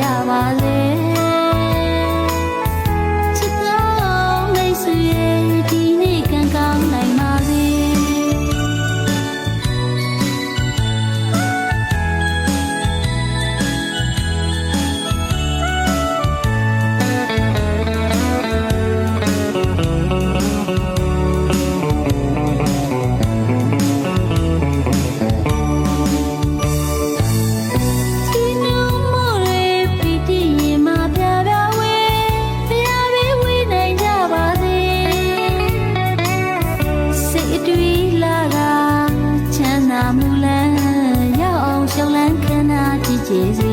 ရပါစေ နာမူလန်းရောက်အောင်ရှောင်းလန်းခဏကြည့်ကြည့်